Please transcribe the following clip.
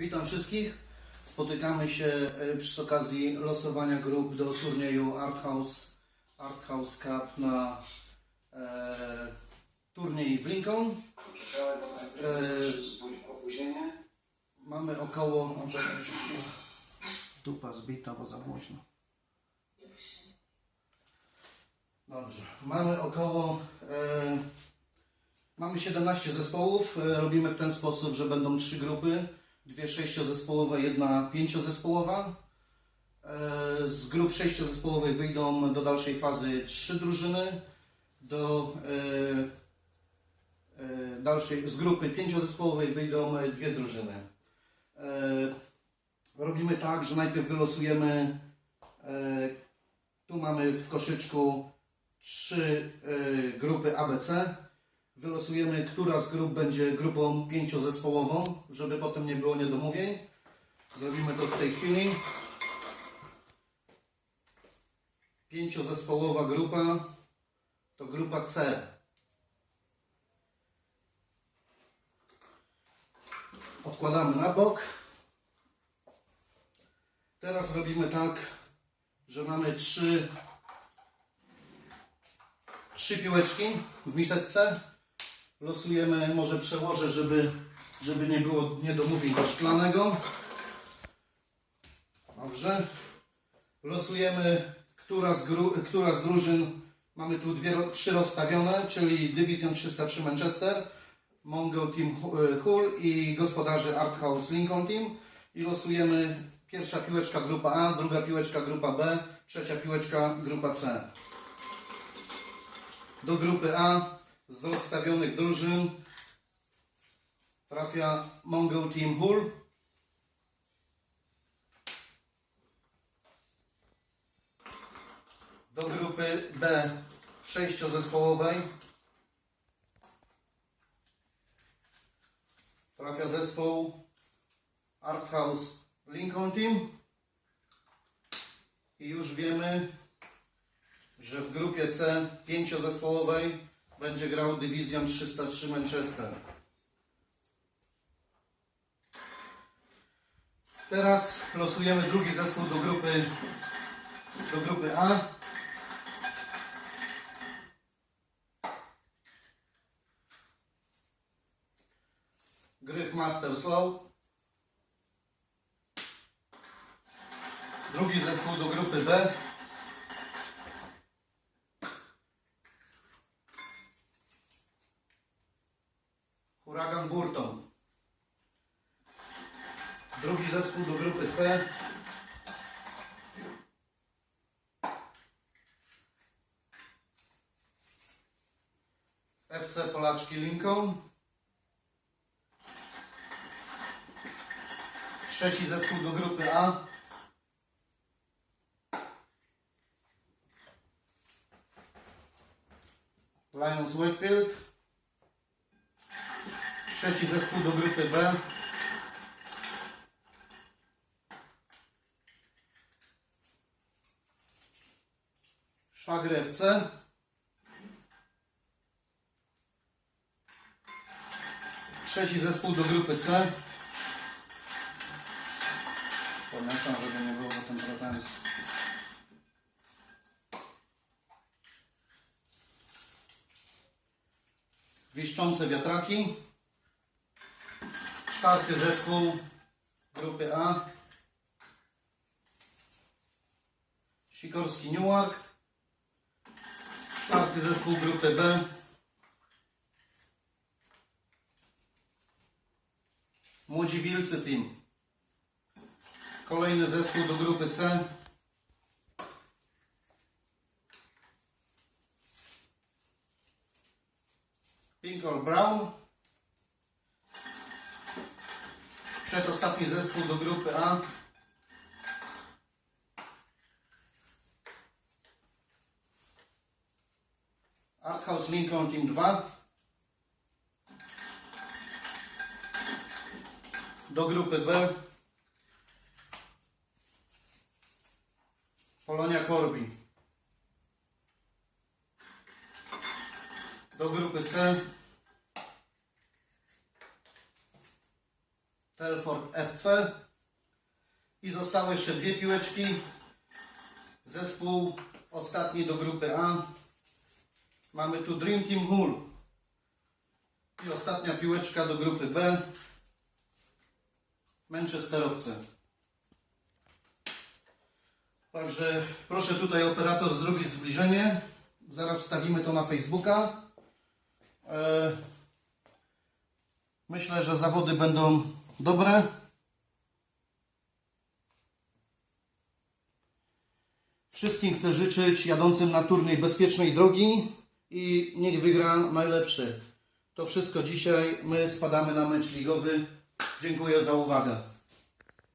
Witam wszystkich. Spotykamy się e, przy okazji losowania grup do turnieju Art House, Art House Cup na e, turniej w Lincoln. E, mamy około... Dupa zbita, bo za głośno. Dobrze. Mamy około... E, mamy 17 zespołów. E, robimy w ten sposób, że będą trzy grupy. Dwie sześciozespołowe, jedna pięciozespołowa. E, z grup sześciozespołowych wyjdą do dalszej fazy trzy drużyny. Do e, e, dalszej, z grupy pięciozespołowej wyjdą dwie drużyny. Robimy tak, że najpierw wylosujemy. Tu mamy w koszyczku trzy grupy ABC. Wylosujemy, która z grup będzie grupą pięciozespołową, żeby potem nie było niedomówień. Zrobimy to w tej chwili. Pięciozespołowa grupa to grupa C. Odkładamy na bok. Teraz robimy tak, że mamy trzy, trzy piłeczki w miseczce. Losujemy, może przełożę, żeby, żeby nie było niedomówień do szklanego. Dobrze. Losujemy, która z, gru, która z drużyn, mamy tu dwie, trzy rozstawione, czyli Division 303 Manchester, Mongol Team Hu- Hull i gospodarzy Art House Lincoln Team. I losujemy pierwsza piłeczka grupa A, druga piłeczka grupa B, trzecia piłeczka grupa C. Do grupy A z rozstawionych drużyn trafia Mongol Team Hull. Do grupy B sześciozespołowej trafia zespół Art House Lincoln Team. I już wiemy, że w grupie C pięciozespołowej będzie grał Division 303 Manchester. Teraz losujemy drugi zespół do grupy, do grupy A. Gryf Master Slow. Drugi zespół do grupy B. Burton. Drugi zespół do grupy C. FC Polaczki Lincoln. Trzeci zespół do grupy A. Lions Wakefield. Trzeci zespół do grupy B. Szwagry FC. Trzeci zespół do grupy C. Pomieszam, żeby nie było potem pretensji. Wiszczące wiatraki. Czwarty zespół grupy A. Sikorski Newark. Czwarty zespół grupy B. Młodzi Wilcy Team. Kolejny zespół do grupy C. Pink or Brown. Przedostatni zespół do grupy A. Art House Lincoln Team 2. Do grupy B. Polonia Corby. Do grupy C. Telford FC. I zostały jeszcze dwie piłeczki. Zespół ostatni do grupy A. Mamy tu Dream Team Hull. I ostatnia piłeczka do grupy B. Manchesterowcy. Także proszę tutaj operator zrobić zbliżenie. Zaraz wstawimy to na Facebooka. E, Myślę, że zawody będą dobre. Wszystkim chcę życzyć jadącym na turniej bezpiecznej drogi i niech wygra najlepszy. To wszystko dzisiaj. My spadamy na mecz ligowy. Dziękuję za uwagę.